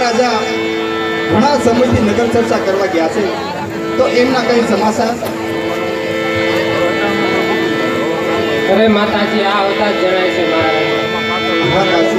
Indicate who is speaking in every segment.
Speaker 1: મહારાજા ઘણા સમયથી નગર ચર્ચા કરવા ગયા છે. તો એમના કઈ સમાચાર?
Speaker 2: હવે માતાજી આ અવતાર જણાય છે મહારાજ.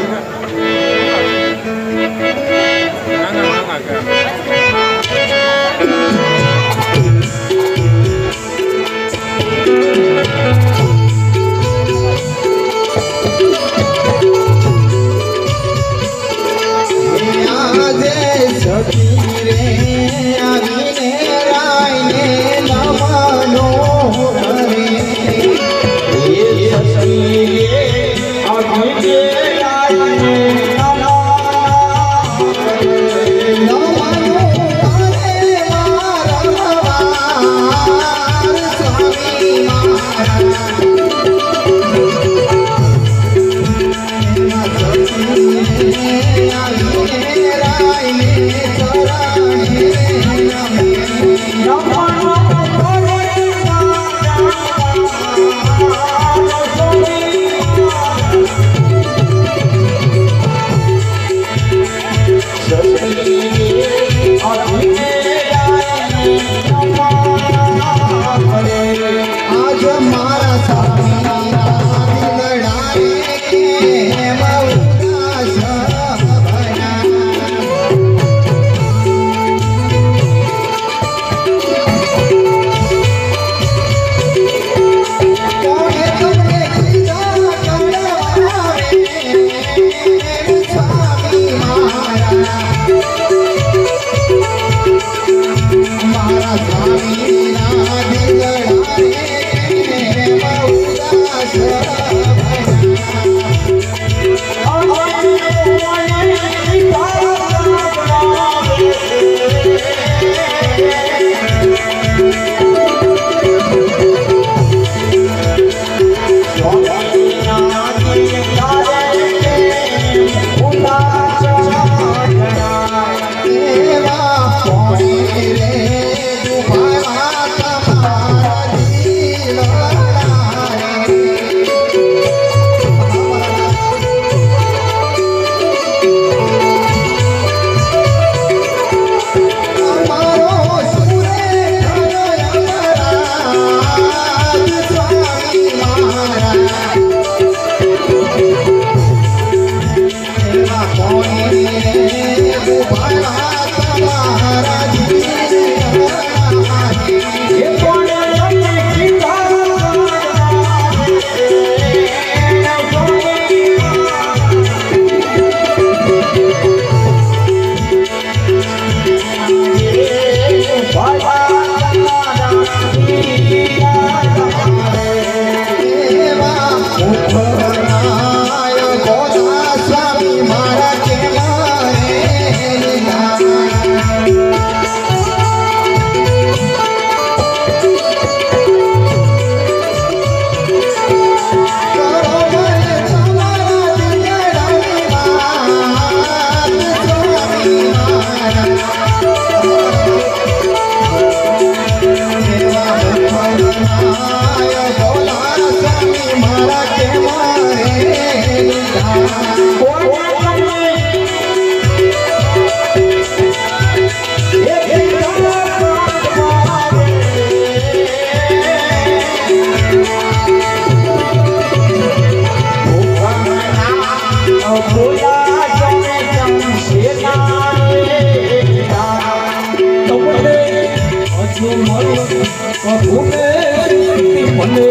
Speaker 1: મને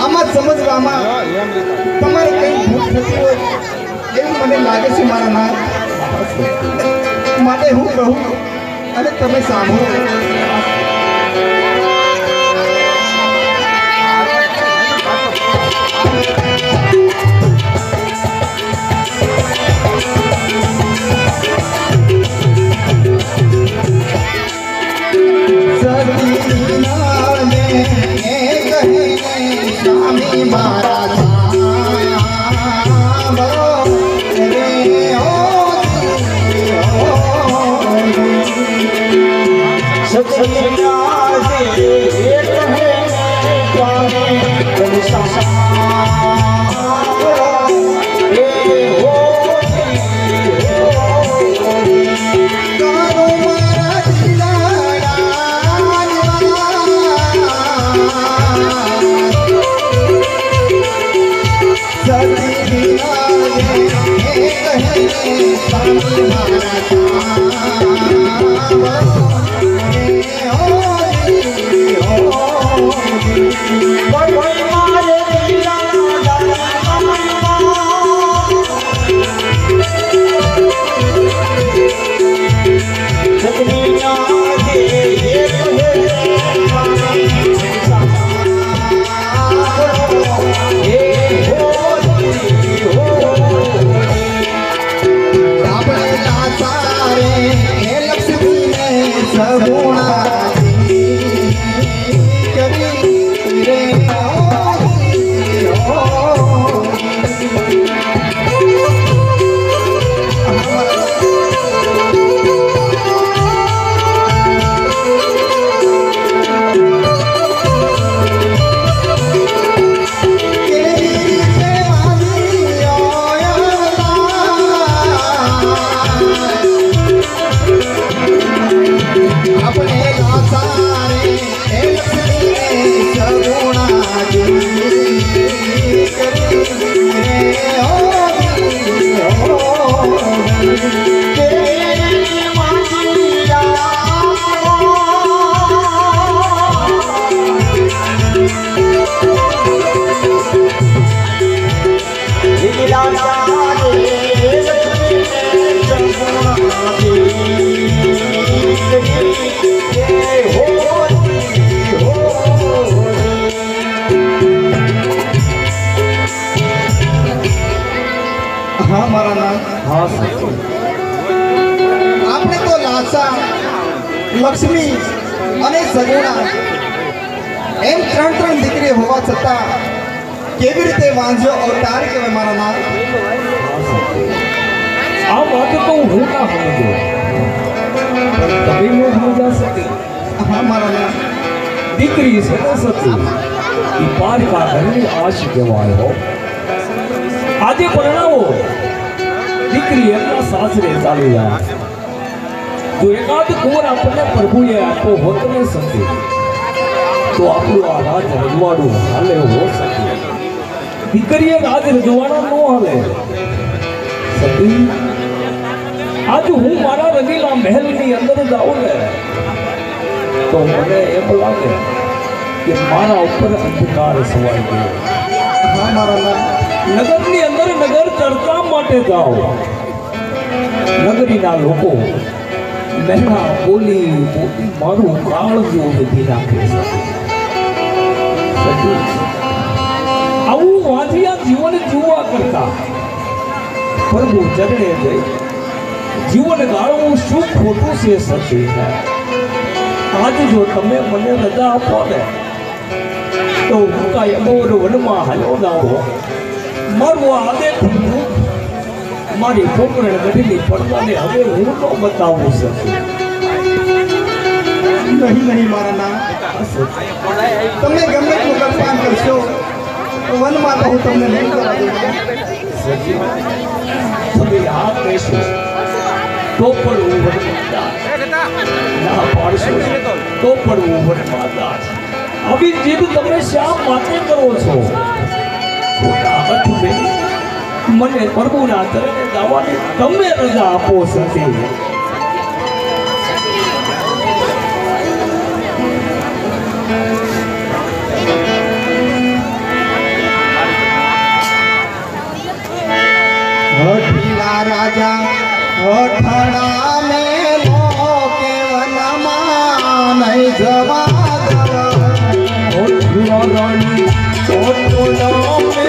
Speaker 2: આમાં સમજવામાં તમારે કંઈ ભૂલ હોય એવું મને લાગે છે મારા નાથ. માટે હું કહું અને તમે સાંભળો. irmão. Bye bye. હા આપણે તો લાસા લક્ષ્મી અને સગુણા એમ ત્રણ ત્રણ દીકરી હોવા છતાં કેવી રીતે વાંઝો અવતાર કહેવાય મારા નામ?
Speaker 1: આ વાત તો હું ના સમજો. તમે સતી
Speaker 2: હા મારા નામ.
Speaker 1: દીકરી ઘરની આશ કહેવાય હો. આજે પરણાવો. દીકરી એમના સાસરે ચાલી જાય. તો એકાદ કોર આપણને પ્રભુએ આપ્યો હોત ને સતી તો આપણું આ રાજ રજવાડું હાલે હો શકે દીકરીએ રાજ રજવાડા નો હાલે. સતી આજ હું મારા રંગીલા મહેલની અંદર જાઉં ને, તો મને એમ લાગે કે મારા ઉપર અંધકાર સવાઈ ગયો.
Speaker 2: મારા
Speaker 1: નગરની અંદર નગર ચર્ચા માટે જાઓ. નગરીના લોકો મહેલા બોલી બોલી મારું કાળ જેવું વિધિ છે. આવું વાંધિયા જીવન જીવવા કરતા પ્રભુ ચરણે જઈ. જીવન ગાળવું શું ખોટું છે સતી આજ જો તમે મને રજા આપો ને, તો હું કાંઈ અમોર વનમાં હાલ્યો ના હો મારું આ આદેશ મારી પોકરણ ગઢીની પડવાને હવે હું તો બતાવું શકું.
Speaker 2: નહીં નહીં મારા ના તમે ગમે એટલું કલ્પાન કરશો. તો વનમાં તો હું તમને નહીં કરવા દઉં.
Speaker 1: તમે આ કહેશો તો પણ હું ના પાડશો તો પણ હું વનમાતા આવી જીદ તમે શા માટે કરો છો. ખોટા મને પ્રભુના તરફે ગાવાની તમે રજા આપો સતી
Speaker 2: રાજા હઠણા મેલો કે વનમાં નહીં જવા દઉં. કે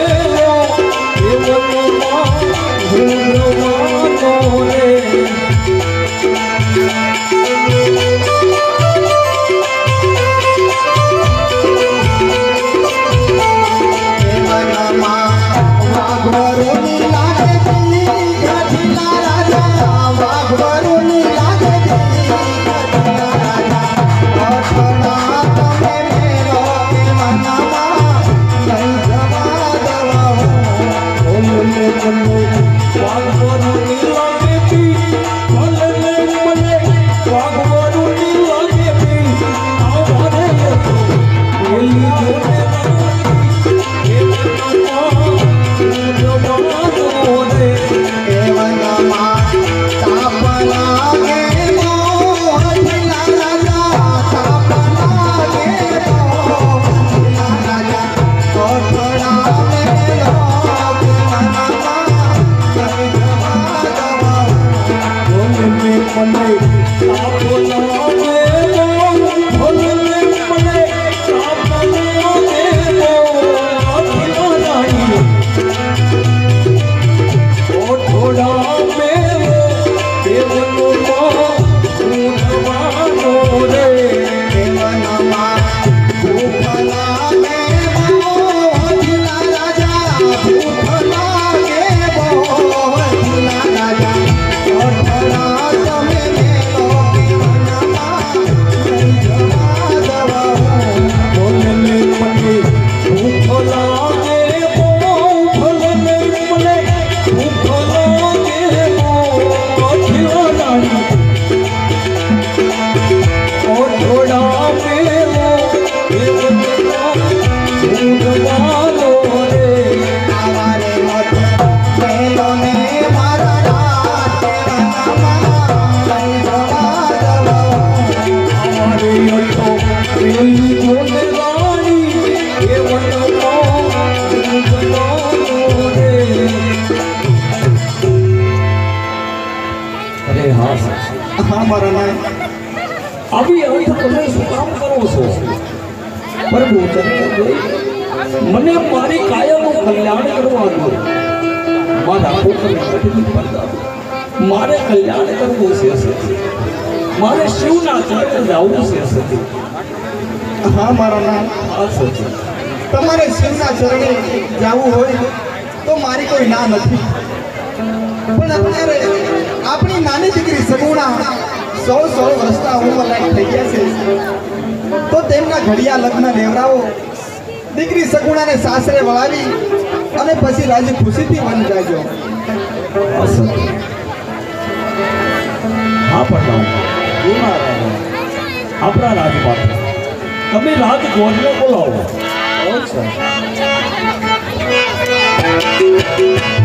Speaker 1: મને મારી કાયાનું કલ્યાણ કરવાનું. મારા મારે કલ્યાણ કરવું છે મારે શિવના ચરણ જવું છે
Speaker 3: હા મારા નામ.
Speaker 1: હા સતી
Speaker 3: તમારે શિવના ચરણે જવું હોય તો મારી કોઈ ના નથી. પણ અત્યારે આપણી નાની દીકરી સગુણા સો સો વર્ષના ઉંમર લાયક થઈ ગયા છે. તો તેમના ઘડિયા લગ્ન લેવડાવો દીકરી સગુણાને સાસરે વળાવી અને પછી રાજી ખુશીથી વન જાજો
Speaker 1: આપણા રાજમાતા તમે રાજગોરને બોલાવો.
Speaker 3: મહારાજા